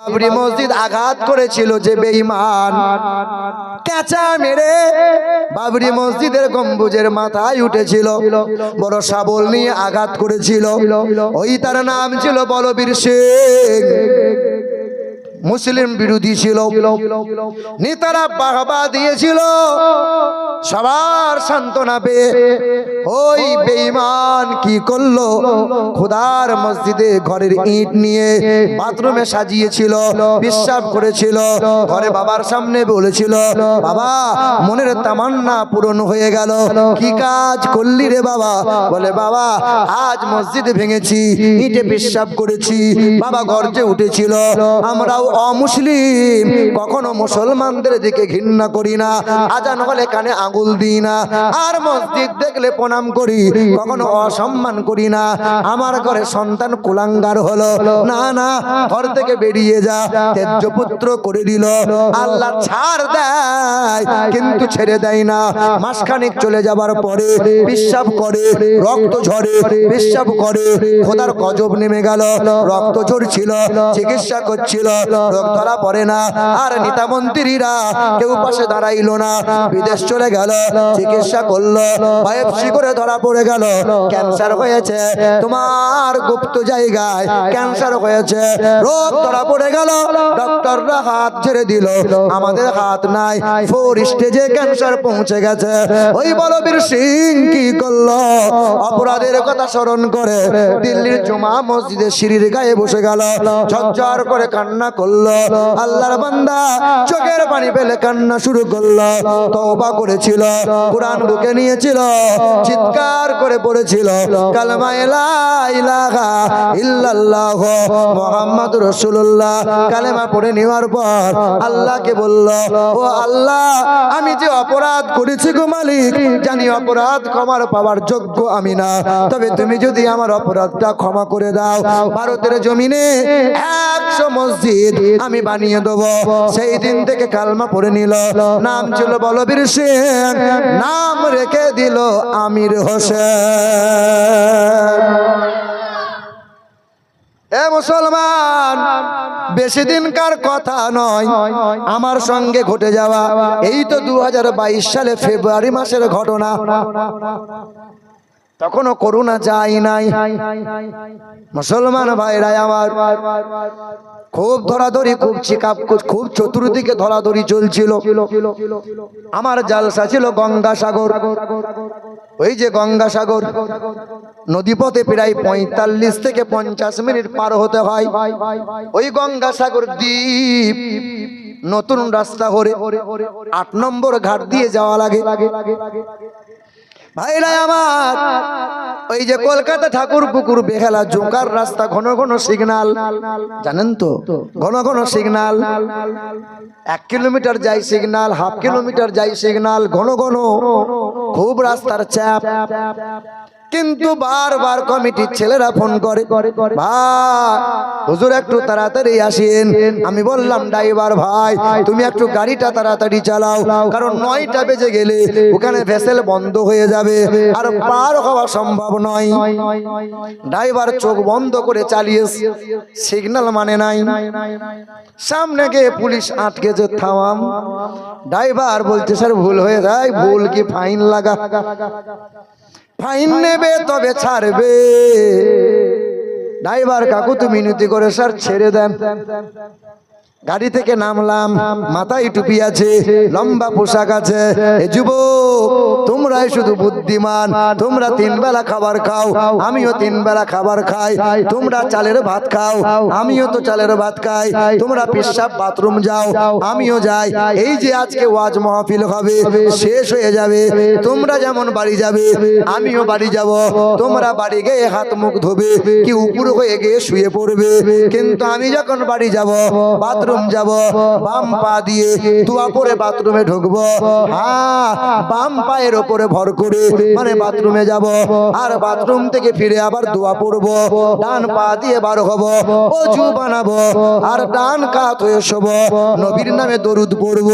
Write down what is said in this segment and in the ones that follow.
বাবরি মসজিদ আঘাত করেছিল যে বেঈমান। কেঁচা মেরে বাবরি মসজিদের গম্বুজের মাথায় উঠেছিল। বড় শাবল নিয়ে আঘাত করেছিল। ওই তার নাম ছিল বলবীর সিং। মুসলিম বিরোধী ছিল। নেতারা বাহবা দিয়েছিল। সবার সান্ত্বনা পেয়ে ওই বেঈমান কি করল? খোদার মসজিদে ঘরের ইট নিয়ে বাথরুমে সাজিয়েছিল বিশ্বাস করেছিল, ঘরে বাবার সামনে বলেছিল, বাবা, মনের তামান্না পূরণ হয়ে গেল। কি কাজ করলি রে বাবা? বলে, বাবা, আজ মসজিদ ভেঙেছি, ইটে বিশ্বাস করেছি, বাবা গর্জে উঠেছিল, আমরাও অমুসলিম, কখনো মুসলমানদের দিকে ঘৃণা করি না। আজান হলে কানে আঙুল দিই না। আর মসজিদ দেখলে প্রণাম করি, কখনো অসম্মান করি না। আমার ঘরে সন্তান কুলাঙ্গার হলো। না না, ঘর থেকে বেরিয়ে যা। তেজ্য পুত্র করে দিল। আল্লাহ ছাড় দেয়, কিন্তু ছেড়ে দেয় না। মাসখানিক চলে যাবার পরে বিশ্বাস করে, রক্ত ঝরে বিশ্বাস করে। খোদার গজব নেমে গেল। রক্ত ঝরছিল, চিকিৎসা করছিল। ধরা পড়ে না। আর নেতা মন্ত্রীরা কেউ পাশে দাঁড়াইলো না। বিদেশ চলে গেল, চিকিৎসা করল, বায়োপসি করে ধরা পড়ে গেল। ক্যান্সার হয়েছে, তোমার গুপ্ত জায়গায় ক্যান্সার হয়েছে। রোগ ধরা পড়ে গেল ডক্টররা হাত ছেড়ে দিল। আমাদের হাত নাই, ফোর স্টেজে ক্যান্সার পৌঁছে গেছে। ওই বলবীর সিং কি করল? অপরাধের কথা স্মরণ করে দিল্লির জমা মসজিদে সিঁড়ির গায়ে বসে গেল। ঝরঝর করে কান্না করল। আল্লাহর বান্দা চোখের পানি পেলে কান্না শুরু করল, তওবা করেছিল, কোরআন বুকে নিয়েছিল, চিৎকার করে পড়েছিল ইলাহা ইল্লাল্লাহ কালেমা পড়ে নেওয়ার পর আল্লাহকে বলল, ও আল্লাহ, আমি যে অপরাধ করেছি গো মালিক, জানি অপরাধ ক্ষমার পাওয়ার যোগ্য আমি না। তবে তুমি যদি আমার অপরাধটা ক্ষমা করে দাও, ভারতের জমিনে একশো মসজিদ আমি বানিয়ে দেবো। সেই দিন থেকে কালমা পড়ে নিল। নাম ছিল বলবীর সিং। নাম রেখে দিল আমির হোসেন। এ মুসলমান, বেশি দিনকার কথা নয়। আমার সঙ্গে ঘটে যাওয়া। এই তো দু হাজার বাইশ সালে ফেব্রুয়ারি মাসের ঘটনা। তখনও করুণা যায় নাই। মুসলমান ভাইরাই আমার। খুব ধরাধরি, খুব চিকাপ খুব চতুর্দিকে ধরাধরি চলছিল। আমার জালসা ছিল গঙ্গাসাগর। ওই যে গঙ্গাসাগর, নদীপথে প্রায় পঁয়তাল্লিশ থেকে পঞ্চাশ মিনিট পার হতে হয়। ওই গঙ্গাসাগর দ্বীপ নতুন রাস্তা হরে, আট নম্বর ঘাট দিয়ে যাওয়া লাগে। ভাইরা আমার, ওই যে কলকাতা ঠাকুর পুকুর বেহালা জোকার রাস্তা, ঘন ঘন সিগনাল। জানেন তো? ঘন ঘন সিগনাল। এক কিলোমিটার যাই সিগনাল, হাফ কিলোমিটার যাই সিগনাল, ঘন ঘন খুব রাস্তার চাপ। কিন্তু বারবার কমিটির ছেলেরা ফোন করে। ভাই হুজুর একটু তাড়াতাড়ি আসেন। আমি বললাম ড্রাইভার ভাই তুমি একটু গাড়িটা তাড়াতাড়ি চালাও কারণ নয়টা বেজে গেলে ওখানে ভেসেল বন্ধ হয়ে যাবে। আর পার হওয়া সম্ভব নয়। ড্রাইভার চোখ বন্ধ করে চালিয়ে সিগন্যাল মানে নাই। সামনে গিয়ে পুলিশ আটকেছে থামাম ড্রাইভার বলছে স্যার ভুল হয়ে যায় ভুল কি ফাইন লাগা। ফাইন নেবে তবে ছাড়বে। ড্রাইভার কাকু তুমি মিনতি করে স্যার ছেড়ে দেন। গাড়ি থেকে নামলাম, মাথায় টুপি আছে, লম্বা পোশাক আছে। যুবক, তোমরাই শুধু বুদ্ধিমান, তোমরা তিন বেলা খাবার খাও, আমিও তিন বেলা খাবার খাই। তোমরা চালের ভাত খাও, আমিও তো চালের ভাত খাই। তোমরা পেশাব বাথরুম যাও, আমিও যাই। এই যে আজকে ওয়াজ মাহফিল হবে, শেষ হয়ে যাবে। তোমরা যেমন বাড়ি যাবে, আমিও বাড়ি যাব। তোমরা বাড়ি গিয়ে হাত মুখ ধোবে, কি উপর হয়ে গিয়ে শুয়ে পড়বে। কিন্তু আমি যখন বাড়ি যাব, বাথরুম বাথরুম যাব, বাম পা দিয়ে তুয়া পরে বাথরুমে ঢুকবো। হ্যাঁ বাম পায়ের ওপরে ভর করে মানে বাথরুমে যাব। আর বাথরুম থেকে ফিরে আবার দোয়া পড়ব। ডান পা দিয়ে বার হব, অজু বানাবো, আর ডান কাত হয়ে শোব। নবীর নামে দরুদ পড়ব।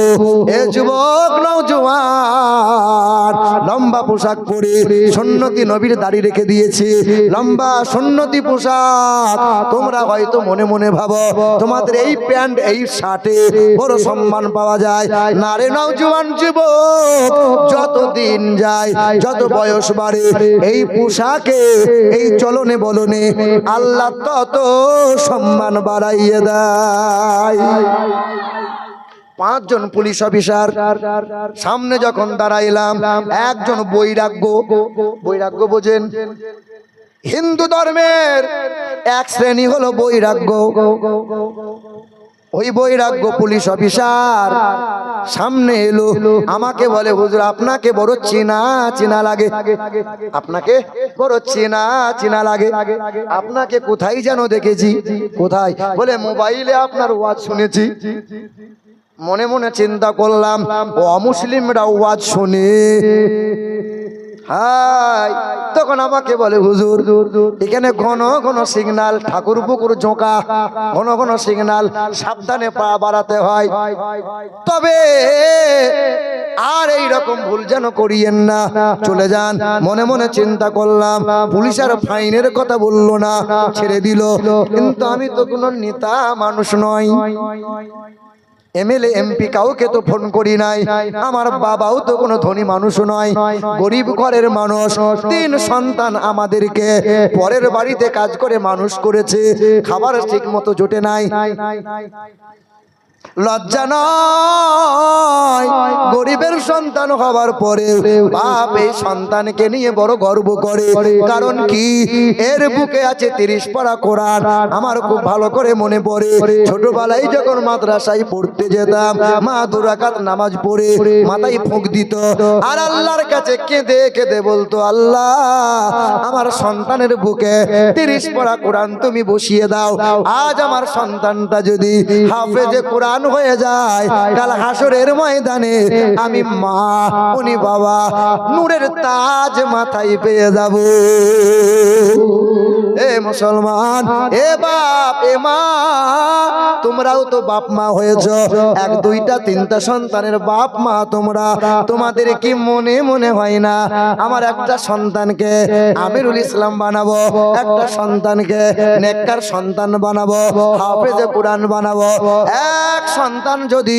এ যুবক নৌজওয়ান লম্বা পোশাক পরে সন্নতি নবীর দাড়ি রেখে দিয়েছে। লম্বা সন্নতি পোশাক। তোমরা হয়তো মনে মনে ভাবো, তোমাদের এই প্যান্ট এই শার্টে বড় সম্মান পাওয়া যায়। না রে নওজোয়ান যুবক যত দিন যায়, যত বয়স বাড়ে, এই পোশাকে, এই চলনে বলনে আল্লাহ তত সম্মান বাড়াইয়ে দেয়। পাঁচজন পুলিশ অফিসার, সামনে যখন দাঁড়াইলাম, একজন বৈরাগ্য বৈরাগ্য বোঝেন, হিন্দু ধর্মের এক শ্রেণি হলো বৈরাগ্য। ওই বৈরাগ্য পুলিশ অফিসার, সামনে এলো। আমাকে বলে, হুজুর, আপনাকে বড় চেনা চেনা লাগে। আপনাকে বড় চেনা চেনা লাগে। আপনাকে কোথায় যেন দেখেছি? কোথায়? বলে, মোবাইলে আপনার ওয়াজ শুনেছি। মনে মনে চিন্তা করলাম, অমুসলিমরা ওয়াজ শুনে। হাই, তখন আমাকে বলে, হুজুর, এখানে ঘন ঘন সিগনাল ঠাকুর পুকুর জোঁকা ঘন ঘন সিগনাল, সাবধানে পা বাড়াতে হয়। তবে আর এই রকম ভুল যেন করিয়েন না। চলে যান, মনে মনে চিন্তা করলাম, পুলিশ আর ফাইনের কথা বলল না, ছেড়ে দিল। কিন্তু আমি তো কোনো নেতা মানুষ নয় এমএলএ এমপি কাউকে তো ফোন করি নাই। আমার বাবাও তো কোনো ধনী মানুষ নয়। গরিব ঘরের মানুষ। তিন সন্তান আমাদেরকে পরের বাড়িতে কাজ করে মানুষ করেছে। খাবার ঠিক মতো জোটে নাই। লজ্জা নয়। গরিবের সন্তান হওয়ার পরে বাপ এই সন্তানকে নিয়ে বড় গর্ব করে। কারণ কি? এর বুকে আছে তিরিশ পারা কোরআন। আমার খুব ভালো করে মনে পড়ে। ছোটবেলায় যখন মাদ্রাসায় পড়তে যেতাম, মা দুরাকাত নামাজ পড়ে, মাথায় ফুঁক দিত। আর আল্লাহর কাছে কেঁদে কেঁদে বলতো, আল্লাহ, আমার সন্তানের বুকে তিরিশ পারা কোরআন তুমি বসিয়ে দাও। আজ আমার সন্তানটা যদি হাফেজে কোরআন হয়ে যায়। কাল হাসরের ময়দানে আমি মা উনি বাবা নূরের তাজ মাথায় পেয়ে যাব। এ মুসলমান, এ বাপ, এ মা, তোমরাও তো বাপ মা হয়েছ। এক, দুইটা, তিনটা সন্তানের বাপ মা তোমরা। তোমাদের কি মনে মনে হয় না? আমার একটা সন্তানকে আমিরুল ইসলাম বানাবো, একটা সন্তানকে নেককার সন্তান বানাবো, হাফেজে কোরআন বানাবো। এক সন্তান যদি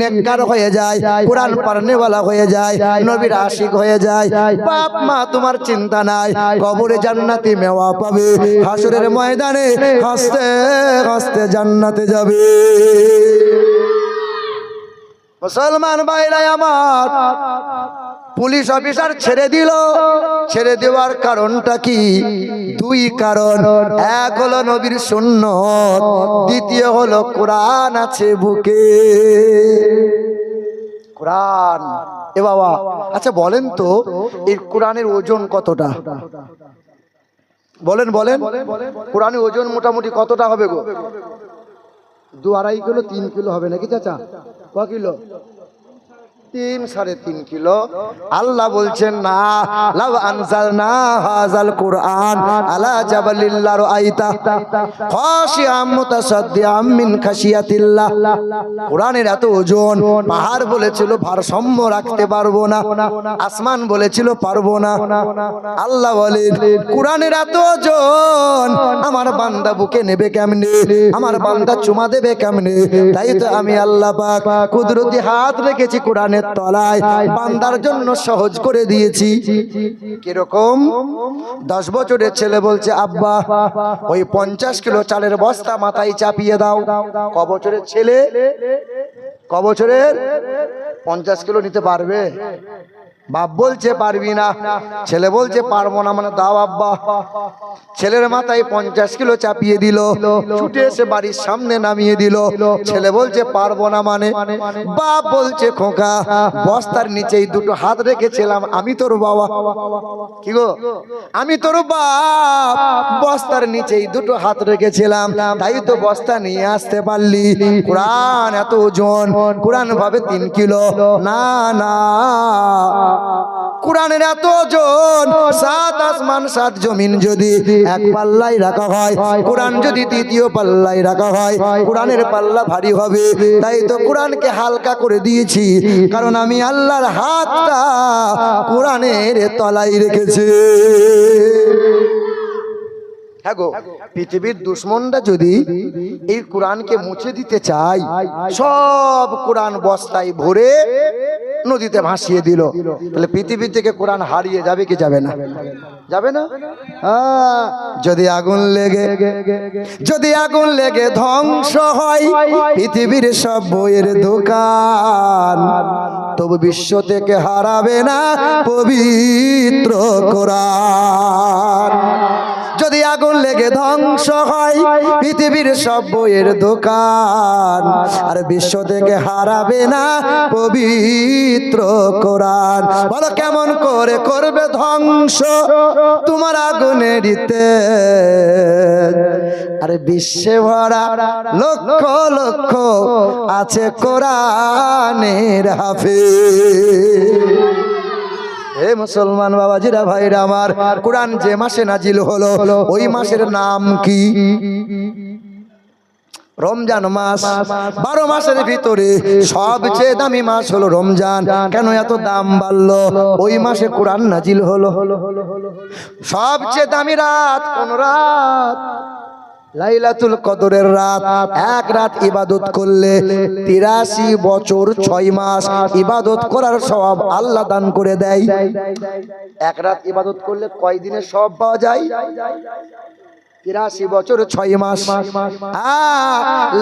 নেককার হয়ে যায়, কোরআন পারনেওয়ালা হয়ে যায়, নবীর আশিক হয়ে যায়, বাপ মা তোমার চিন্তা নাই, কবরে জান্নাতি মেওয়া পাবে। হাসুরের ময়দানে হাসতে হাসতে জান্নাতে যাবে। মুসলমান ভাইরাই আমার, পুলিশ অফিসার ছেড়ে দিল। ছেড়ে দেওয়ার কারণটা কি? দুই কারণ। এক হলো নবীর শূন্য দ্বিতীয় হলো কোরআন আছে বুকে। কোরআন, এ বাবা। আচ্ছা বলেন তো, এই কোরআনের ওজন কতটা? বলেন বলেন। কোরআনের ওজন মোটামুটি কতটা হবে গো। দু আড়াই কিলো তিন কিলো হবে নাকি চাচা? ক কিলো? তিন সাড়ে তিন কিলো। আল্লাহ বলছেন, না লাভ আনসাল না হাজাল কোরআন আলা জাবালিল্লাহ আইতা খাশিয়াম মুতাসাদ্দিয়াম মিন খাশিয়াতিল্লাহ। কোরআনের এত ওজন, পাহাড় বলেছিল ভারসাম্য রাখতে পারব না, আসমান বলেছিল পারব না। আল্লাহ বলেন, কোরআনের এত ওজন, আমার বান্দা বুকে নেবে কেমনে? আমার বান্দা চুমা দেবে কেমনে? তাই তো আমি আল্লাহ পাক কুদরতি হাত রেখেছি কোরআনের তলায় বান্দার জন্য সহজ করে দিয়েছি। কীরকম? দশ বছরের ছেলে বলছে, আব্বা, ওই পঞ্চাশ কিলো চালের বস্তা মাথায় চাপিয়ে দাও। ক বছরের ছেলে? ক বছরের? পঞ্চাশ কিলো নিতে পারবে? বাপ বলছে পারবি না, ছেলে বলছে পারব না মানে দাও আব্বা। ছেলের মাথায় পঞ্চাশ কিলো চাপিয়ে দিল, ছুটে এসে বাড়ির সামনে নামিয়ে দিল। ছেলে বলছে পারব না মানে বাপ বলছে খোকা, বস্তার নিচেই দুটো হাত রেখেছিলাম, আমি তোর বাবা। কি গো? আমি তোর বাপ, বস্তার নিচেই দুটো হাত রেখেছিলাম, তাই তো বস্তা নিয়ে আসতে পারলি। কোরআন এত ওজন, কোরআন ভাবে তিন কিলো, না না। কোরআনের এত জন সাত আসমান, সাত জমিন যদি এক পাল্লাই রাখা হয়, কোরআন যদি তৃতীয় পাল্লাই রাখা হয়, কোরআনের পাল্লা ভারী হবে। তাই তো কোরআনকে হালকা করে দিয়েছি, কারণ আমি আল্লাহর হাতটা কোরআনের তলায় রেখেছি। হ্যাঁ পৃথিবীর দুশ্মনরা যদি এই কোরআনকে মুছে দিতে চায়, সব কোরআন বস্তায় ভরে নদীতে ভাসিয়ে দিল। তাহলে পৃথিবী থেকে কোরআন হারিয়ে যাবে কি যাবে না? যাবে না? যদি আগুন লেগে, যদি আগুন লেগে ধ্বংস হয় পৃথিবীর সব বইয়ের দোকান, তবু বিশ্ব থেকে হারাবে না পবিত্র কোরআন। যদি লেগে ধ্বংস হয়। পৃথিবীর সব বইয়ের দোকান। আর বিশ্ব থেকে হারাবে না পবিত্র কোরআন। বলো, কেমন করে করবে ধ্বংস তোমার আগুনেরিতে আরে বিশ্বে ভরা লক্ষ লক্ষ আছে কোরআনের হাফে হে মুসলমান বাবাজিরা, ভাইরা আমার, কোরআন যে মাসে নাজিল হলো, ওই মাসের নাম কি? রমজান মাস, বারো মাসের ভিতরে সবচেয়ে দামি মাস হলো রমজান। কেন এত দাম বাড়লো? ওই মাসে কোরআন নাজিল হলো। সবচেয়ে দামি রাত কোন রাত? লাইলাতুল কদরের রাত, এক রাত ইবাদত করলে তিরাশি বছর ছয় মাস ইবাদত করার সব আল্লাহ দান করে দেয়। এক রাত ইবাদত করলে কয় দিনের সব পাওয়া যায়? তিরাশি বছর ছয় মাস।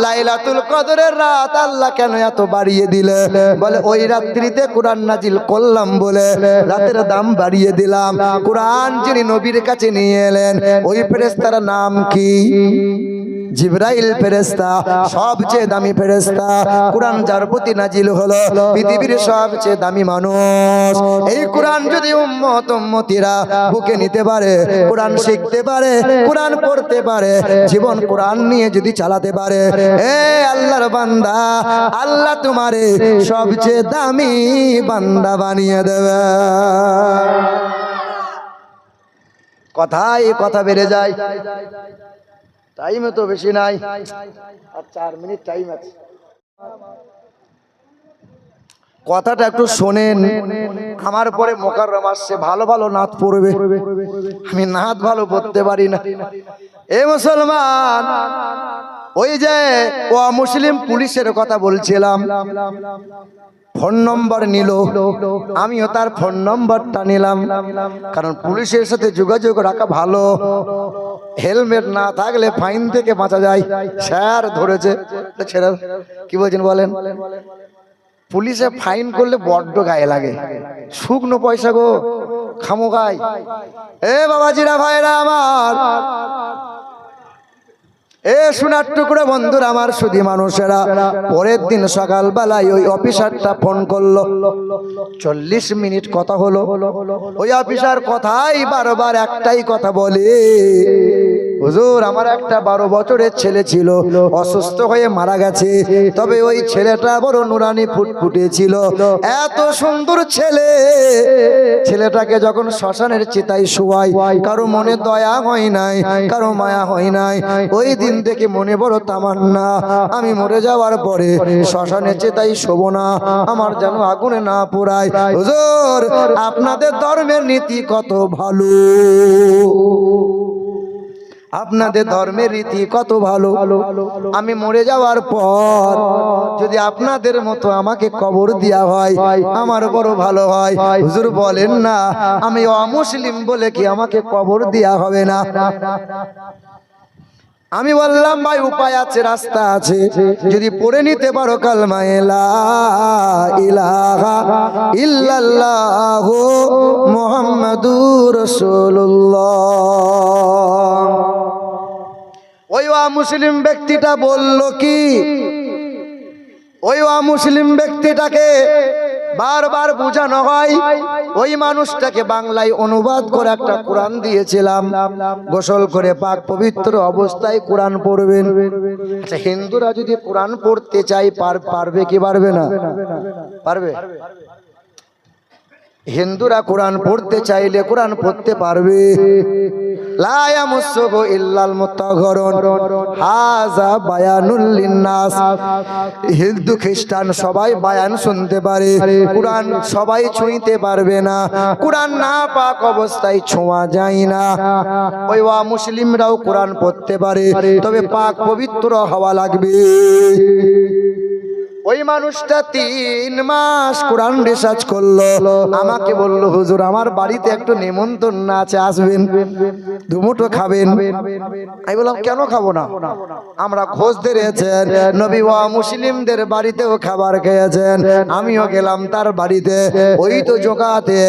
লাইলাতুল কদরের রাত আল্লাহ কেন এত বাড়িয়ে দিলে? বলে, ওই রাত্রিতে কোরআন নাজিল করলাম বলে রাতের দাম বাড়িয়ে দিলাম। কোরআন যিনি নবীর কাছে নিয়ে এলেন, ওই ফেরেস্তার নাম কি? জিব্রাইল ফেরেস্তা সবচেয়ে দামি ফেরেস্তা কোরআন যার প্রতি নাজিল হলো, পৃথিবীর সবচেয়ে দামি মানুষ। এই কোরআন যদি উম্মত উম্মতিরা বুকে নিতে পারে, কোরআন শিখতে পারে, কোরআন পড়তে পারে, জীবন কোরআন নিয়ে যদি চালাতে পারে, এ আল্লাহর বান্দা, আল্লাহ তোমারে সবচেয়ে দামি বান্দা বানিয়ে দেবে। কথায় কথা বেড়ে যায়। টাইমে তো বেশি নাই। আর চার মিনিট টাইম আছে। কথাটা একটু শোনেন। আমার পরে মোকাররম আসছে। ভালো ভালো নাত পড়বে। আমি নাত ভালো পড়তে পারি না। এ মুসলমান, ওই যে ও মুসলিম পুলিশের কথা বলছিলাম। ফোন নম্বর নিল। আমিও তার ফোন নম্বরটা নিলাম। কারণ পুলিশের সাথে যোগাযোগ রাখা ভালো। হেলমেট না থাকলে ফাইন থেকে বাঁচা যায়। স্যার ধরেছে। ছেড়ে কি বলছেন বলেন? পুলিশে ফাইন করলে বড্ড গায়ে লাগে। শুকনো পয়সা গো। খামো গায় এ বাবাজিরা, ভাইরা আমার। এ সোনার টুকরো বন্ধুরা আমার সুধী মানুষেরা, পরের দিন সকালবেলায় ওই অফিসারটা ফোন করল। চল্লিশ মিনিট কথা হলো। ওই অফিসার কথাই বারবার একটাই কথা বলে, হুজুর, আমার একটা বারো বছরের ছেলে ছিল, অসুস্থ হয়ে মারা গেছে। তবে ওই ছেলেটা বড় নুরানি ফুটফুটে ছিল। এত সুন্দর ছেলে। ছেলেটাকে যখন শ্মশানের চিতায় শোয়াই কারও মনে দয়া হয় নাই, কারও মায়া হয় নাই। ওই দিন থেকে মনে বড় তামান্না। আমি মরে যাওয়ার পরে শ্মশানে চেতাই শোব না। আমার যেন আগুনে না পোড়ায়। হুজুর, আপনাদের ধর্মের নীতি কত ভালো? আপনাদের ধর্মের রীতি কত ভালো? আমি মরে যাওয়ার পর যদি আপনাদের মতো আমাকে কবর দেওয়া হয়, আমার বড় ভালো হয়। হুজুর বলেন না, আমি অমুসলিম বলে কি আমাকে কবর দেওয়া হবে না? আমি বললাম, ভাই, উপায় আছে, রাস্তা আছে। যদি পড়ে নিতে পারো কালমা ইলাহা ইল্লাল্লাহু মুহাম্মাদুর ওই মুসলিম ব্যক্তিটা বলল কি? ওই মুসলিম ব্যক্তিটাকে বারবার বোঝানো হয়, ওই মানুষটাকে বাংলায় অনুবাদ করে একটা কোরআন দিয়েছিলাম। গোসল করে পাক পবিত্র অবস্থায় কোরআন পড়বেন। আচ্ছা হিন্দুরা যদি কোরআন পড়তে চাই পার পারবে কি পারবে না? পারবে? হিন্দুরা কোরআন পড়তে চাইলে কোরআন পড়তে পারবে। হিন্দু, খ্রিস্টান সবাই বায়ান শুনতে পারে। কোরআন সবাই ছুঁইতে পারবে না। কোরআন না পাক অবস্থায় ছোঁয়া যায় না। ওই মুসলিমরাও কোরআন পড়তে পারে। তবে পাক পবিত্র হওয়া লাগবে। ওই মানুষটা তিন মাস কোরআন রিসার্চ করল। আমাকে বলল, হুজুর, আমার বাড়িতে একটু নিমন্ত্রণ আছে, আসবেন। দুমুটো খাবেন। আমি বললাম, কেন খাব না? আমরা খোঁজ ধরেছেন, নবী ওয়া মুসলিমদের বাড়িতেও খাবার খেয়েছেন। আমিও গেলাম তার বাড়িতে। ওই তো জোগাতে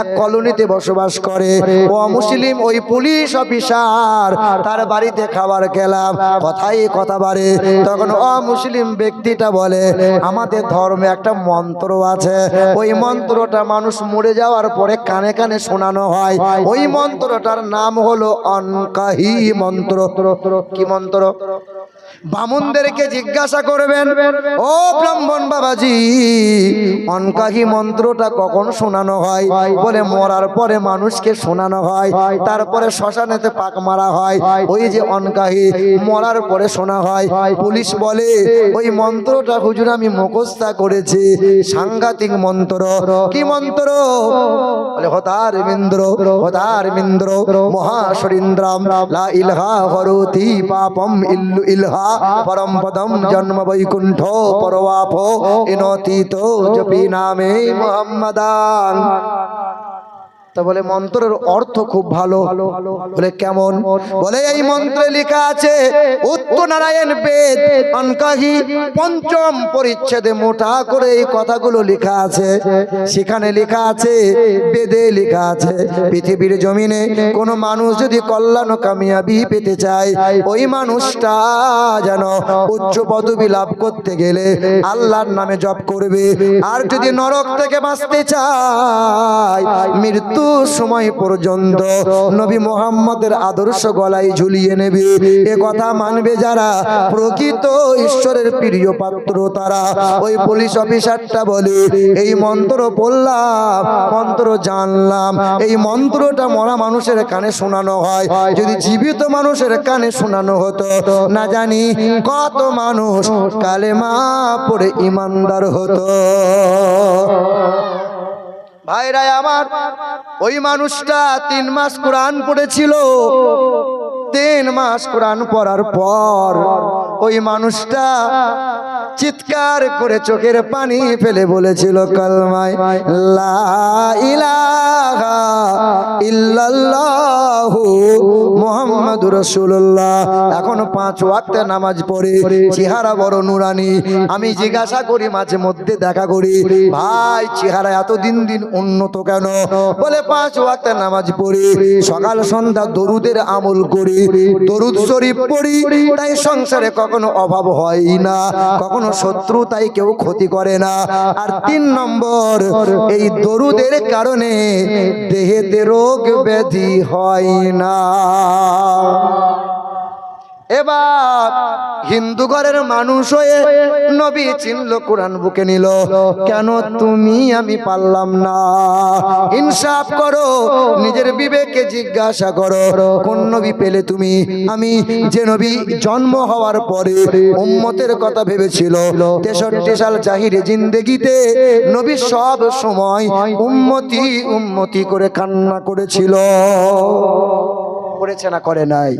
এক কলোনিতে বসবাস করে। ও মুসলিম, ওই পুলিশ অফিসার, তার বাড়িতে খাবার খেলাম। কথাই কথা বাড়ে। তখন অ মুসলিম ব্যক্তিটা বলে আমাদের ধর্মে একটা মন্ত্র আছে। ওই মন্ত্রটা মানুষ মরে যাওয়ার পরে কানে কানে শোনানো হয়। ওই মন্ত্রটার নাম হলো অনকাহি মন্ত্র। কি মন্ত্র? বামুনদেরকে জিজ্ঞাসা করবেন ও ব্রাহ্মণ বাবাজি অনকাহি মন্ত্রটা কখন শোনানো হয়? বলে মরার পরে মানুষকে শোনানো হয়। তারপরে শ্মশানেতে পাক মারা হয়। ওই যে অনকাহি মরার পরে শোনা হয়। পুলিশ বলে ওই মন্ত্রটা হুজুর আমি মুখস্থা করেছি। সাংঘাতিক মন্ত্র। কি মন্ত্র? বলে হতার মিন্দ্র হতার মিন্দ্র মহাসরিন্দ্রাম লা ইলহা হরতি পাপম ইল্লু ইলহা। পরম পদম জন্ম বৈকুণ্ঠ পরবাপ ইনতীত জপি নামে মোহাম্মদান তা বলে মন্ত্রের অর্থ খুব ভালো। বলে, কেমন? বলে, এই মন্ত্রে লেখা আছে, উত্তর নারায়ণ বেদ, অনকাহি পঞ্চম পরিচ্ছেদে মোটা করে এই কথাগুলো লেখা আছে। সেখানে লেখা আছে, বেদে লেখা আছে, পৃথিবীর জমিনে কোন মানুষ যদি কল্যাণ কামিয়াবি পেতে চায়, ওই মানুষটা যেন উচ্চ পদবি লাভ করতে গেলে আল্লাহর নামে জপ করবে। আর যদি নরক থেকে বাঁচতে চায়, মৃত্যু সময় পর্যন্ত নবী মোহাম্মদের আদর্শ গলায় ঝুলিয়ে নেবে। এ কথা মানবে যারা, প্রকৃত ঈশ্বরের প্রিয় পাত্র তারা। ওই পুলিশ অফিসারটা বলে, এই মন্ত্র পড়লাম, মন্ত্র জানলাম। এই মন্ত্রটা মরা মানুষের কানে শোনানো হয়। যদি জীবিত মানুষের কানে শোনানো হতো, না জানি কত মানুষ কালেমা পড়ে ইমানদার হতো। ভাইরা আমার, ওই মানুষটা তিন মাস কোরআন পড়েছিল। তিন মাস কোরআন পড়ার পর ওই মানুষটা চিৎকার করে চোখের পানি ফেলে বলেছিল এখন পাঁচ ওয়াক্তে নামাজ পড়ে, চেহারা বড় নুরানি। আমি জিজ্ঞাসা করি, মাঝে মধ্যে দেখা করি, ভাই, চেহারা এত দিন দিন উন্নত কেন? বলে, পাঁচ ওয়াক্তে নামাজ পড়ি, সকাল, সন্ধ্যা দরুদের আমল করি, দরুদ শরীফ পড়ি, তাই সংসারে কখনো অভাব হয় না, কখনো শত্রু তাই কেউ ক্ষতি করে না। আর তিন নম্বর, এই দরুদের কারণে দেহেতে রোগ ব্যাধি হয় না। এবার হিন্দু ঘরের মানুষ হয়ে নবী চিনল, কোরআন বুকে নিল। কেন তুমি আমি পারলাম না? ইনসাফ করো, নিজের বিবেকে জিজ্ঞাসা করো। কোন নবী পেলে তুমি? আমি যে নবী জন্ম হওয়ার পরে উম্মতের কথা ভেবেছিল। তেষট্টি সাল জাহিরে জিন্দেগিতে নবী সব সময় উম্মতি উম্মতি করে কান্না করেছিল। করেছে না, করে নাই।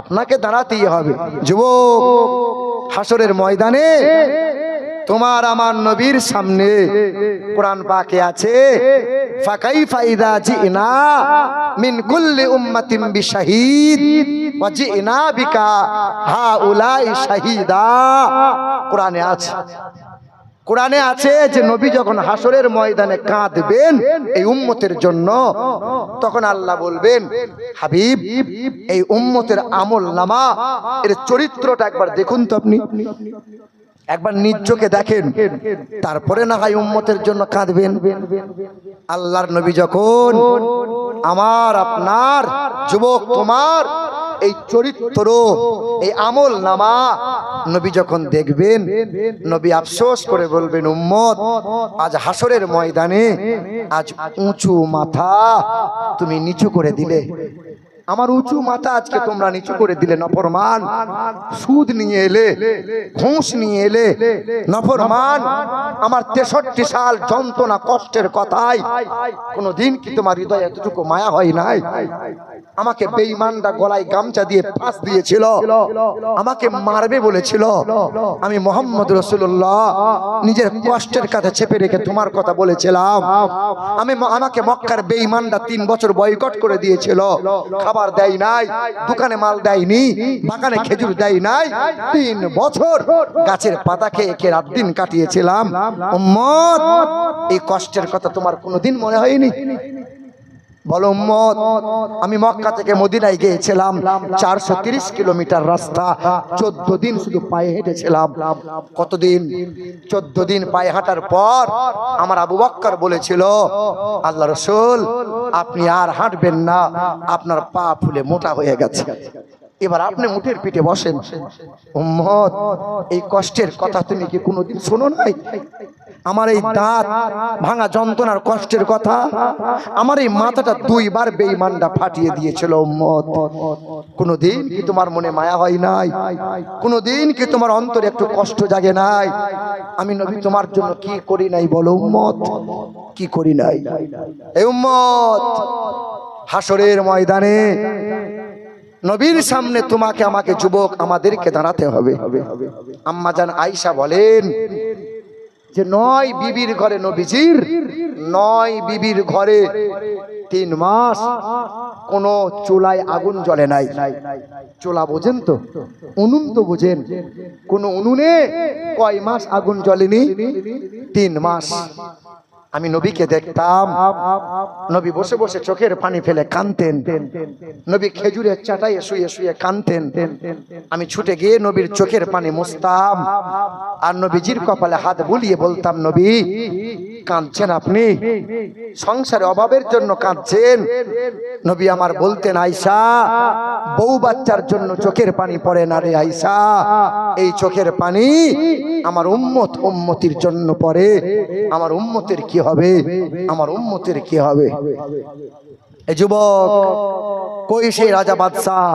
আপনাকে দাঁড়াতেই হবে। যুবক, হাসরের ময়দানে তোমার আমার নবীর সামনে কোরআন পাকে আছে, ফাকাই ফাইদা জিনা মিন কুল্লি উম্মাতিন বিশাহিদ ওয়াজিনা বিকা হাউলাই শাহিদা। কোরআনে আছে। কোরআনে আছে যে নবী যখন হাসরের ময়দানে কাঁদবেন, এই উম্মতের জন্য তখন আল্লাহ বলবেন, হাবিব, এই উম্মতের আমল নামা, এর চরিত্রটা একবার দেখুন তো আপনি। একবার নিজ চোখে দেখেন, তারপরে না হয় উম্মতের জন্য কাঁদবেন। আল্লাহর নবী যখন, আমার, আপনার যুবক তোমার এই চরিত্র, এই আমল নামা নবী যখন দেখবেন, নবী আফসোস করে বলবেন, উম্মত, আজ হাসরের ময়দানে আজ উঁচু মাথা তুমি নিচু করে দিলে। আমার উঁচু মাথা আজকে তোমরা নিচু করে দিলে, নফরমান। সুদ নিয়ে এলে, ঘুষ নিয়ে এলে, নফরমান। আমার তেষট্টি সাল যন্ত্রণা, কষ্টের কথাই। কোনো দিন কি তোমার হৃদয়ে এতটুকু মায়া হয় নাই? আমাকে বেঈমানরা গলায় গামছা দিয়ে ফাঁস দিয়েছিল। আমাকে মারবে বলেছিল। আমি মোহাম্মদ রসুল্লাহ নিজের কষ্টের কাছে চেপে রেখে তোমার কথা বলেছিলাম। আমি আমাকে মক্কার বেঈমানরা তিন বছর বয়কট করে দিয়েছিল। খাবার দেয় নাই, দোকানে মাল দেয়নি, বাগানে খেজুর দেয় নাই, তিন বছর গাছের পাতা খেয়ে একে রাত দিন কাটিয়েছিলাম। এই কষ্টের কথা তোমার কোনোদিন মনে হয়নি? বলো উম্মত, আমি মক্কা থেকে মদিনায় গিয়েছিলাম, চারশো কিলোমিটার রাস্তা, চোদ্দ দিন শুধু পায়ে হেঁটেছিলাম। কতদিন? চোদ্দ দিন পায়ে হাঁটার পর আমার আবু বক্কর বলেছিল, আল্লাহ রসুল, আপনি আর হাঁটবেন না, আপনার পা ফুলে মোটা হয়ে গেছে। এবার আপনি মুঠের পিঠে বসেন। উম্মত, এই কষ্টের কথা তুমি কি কোনোদিন শোনো নাই? আমার এই দাঁত ভাঙা যন্ত্রণার কষ্টের কথা আমার এই মাথাটা দুইবার বেইমানটা ফাটিয়ে দিয়েছিল উম্মত। কোনোদিন কি তোমার মনে মায়া হয় নাই? কোনোদিন কি তোমার অন্তরে একটু কষ্ট জাগে নাই? আমি নবী তোমার জন্য কি করি নাই বলো উম্মত? কি করি নাই? এই উম্মত হাসরের ময়দানে নবীর সামনে তোমাকে আমাকে যুবক আমাদেরকে দাঁড়াতে হবে। আম্মাজান আয়সা বলেন যে নয় বিবির ঘরে নবীজির, নয় বিবির ঘরে তিন মাস কোন চুলায় আগুন জ্বলে নাই। চোলা বোঝেন তো? উনুন তো বোঝেন। কোন উনুনে কয় মাস আগুন জ্বলেনি? তিন মাস। আমি নবীকে দেখতাম। নবী বসে বসে চোখের পানি ফেলে কানতেন নবী খেজুরের চাটাইয়ে শুয়ে শুয়ে কানতেন আমি ছুটে গিয়ে নবীর চোখের পানি মুছতাম। আর নবীজির কপালে হাত বুলিয়ে বলতাম, নবী কাঁদছেন আপনি? সংসারে অভাবের জন্য কাঁদছেন? নবী আমার বলতেন আয়সা বউ বাচ্চার জন্য চোখের পানি পড়ে না রে আয়সা এই চোখের পানি আমার উম্মত উম্মতির জন্য পড়ে। আমার উম্মতের কি হবে? আমার উম্মতের কি হবে? যুবক, কই সেই রাজা বাদশাহ?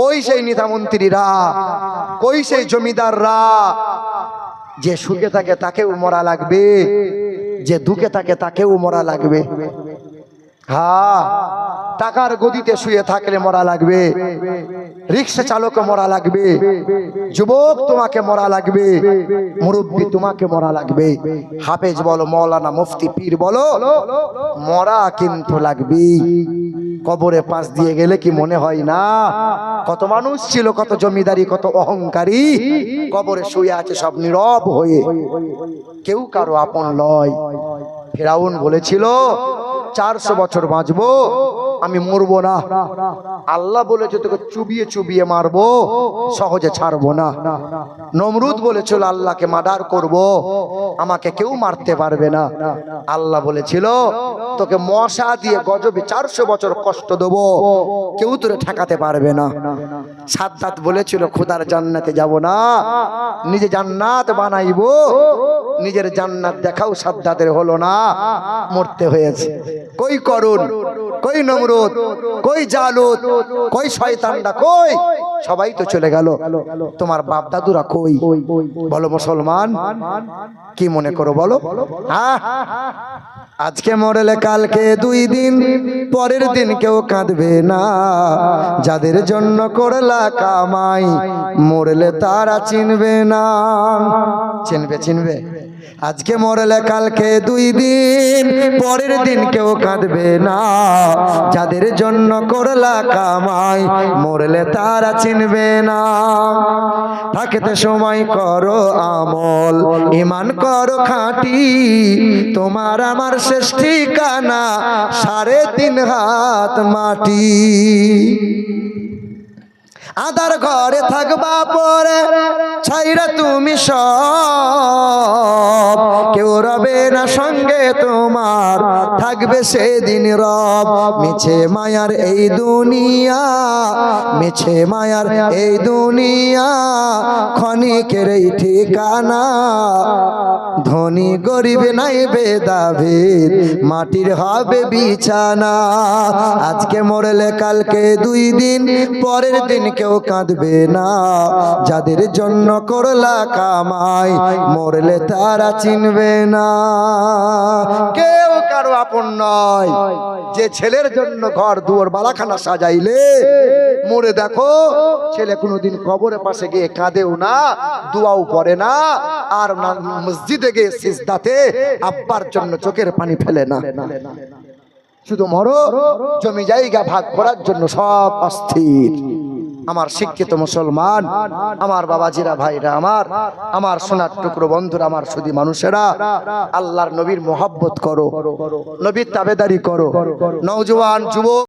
কই সেই নেতা মন্ত্রীরা কই সেই জমিদাররা? যে সুখে থাকে তাকেও মরা লাগবে। যে দুকে থাকে তাকেও মরা লাগবে। হা টাকার গদিতে শুয়ে থাকলে মরা লাগবে। রিক্সা চালক মরা লাগবে। যুবক তোমাকে মরা লাগবে। মুরব্বী তোমাকে মরা লাগবে। হাফেজ বলো, মৌলানা মুফতি পীর বলো, মরা কিন্তু লাগবে। কবরে পাশ দিয়ে গেলে কি মনে হয় না? কত মানুষ ছিল, কত জমিদারি, কত অহংকারী। কবরে শুয়ে আছে সব নীরব হয়ে। কেউ কারও আপন লয়। ফেরাউন বলেছিল, চারশো বছর বাঁচবো আমি মরবো না। আল্লাহ বলেছে, তোকে চুবিয়ে চুবিয়ে মারবো, সহজে ছাড়বো না। নমরুদ বলেছিল আল্লাহকে মার্ডার করব, আমাকে কেউ মারতে পারবে না। আল্লাহ বলেছিল, তোকে মশা দিয়ে গজবে চারশো বছর কষ্ট দেবো, কেউ তোরে ঠেকাতে পারবে না। সাদ্দাত বলেছিল, খোদার জান্নাতে যাব না, নিজে জান্নাত বানাইবো, নিজের জান্নাত দেখাও সাদ্দাতের হলো না, মরতে হয়েছে। কই করুন? কই নমরুদ, কই জালুদ, কই শয়তানরা, কই? সবাই তো চলে গেল। তোমার বাপ দাদুরা কই? বলো মুসলমান, কি মনে করো বলো? আজকে মরলে কালকে দুই দিন, পরের দিন কেউ কাঁদবে না। যাদের জন্য করলা কামাই, মরলে তারা চিনবে না। চিনবে চিনবে? আজকে মরলে কালকে দুই দিন, পরের দিন কেউ কাঁদবে না। যাদের জন্য করলা কামাই, মরলে তারা চিনবে না। থাকতে সময় করো আমল, ইমান করো খাঁটি। তোমার আমার শেষ ঠিকানা, সাড়ে তিন হাত মাটি। আদার ঘরে থাকবা পরে ছাইরা তুমি সব। কেউ রবে না সঙ্গে তোমার, থাকবে সেদিন রব। মিছে মায়ার এই দুনিয়া, মিছে মায়ার এই দুনিয়া, ক্ষণিকের এই ঠিকানা। ধনী গরিব নাই বেদাভেদ মাটির হবে বিছানা। আজকে মরলে কালকে দুই দিন, পরের দিন কেউ কাঁদবে না। যাদের জন্য করলা কামাই, মরলে তারা চিনবে না। কেউ কারও আপন নয়। যে ছেলের জন্য ঘর, দুয়ার বালাখানা সাজাইলে, মরে দেখো, ছেলে কোনোদিন কবরে পাশে গিয়ে কাঁদেও না, দুয়াও পড়ে না, আর মসজিদে গিয়ে সিজদাতে আব্বার জন্য চোখের পানি ফেলে না। শুধু মরো, জমি জায়গা ভাগ করার জন্য সব অস্থির। আমার শিক্ষিত মুসলমান আমার বাবাজিরা ভাইরা আমার আমার সোনার টুকরো বন্ধুরা আমার সুদী মানুষেরা আল্লাহর নবীর মোহাব্বত করো নবীর তাবেদারি করো। নওজোয়ান যুবক।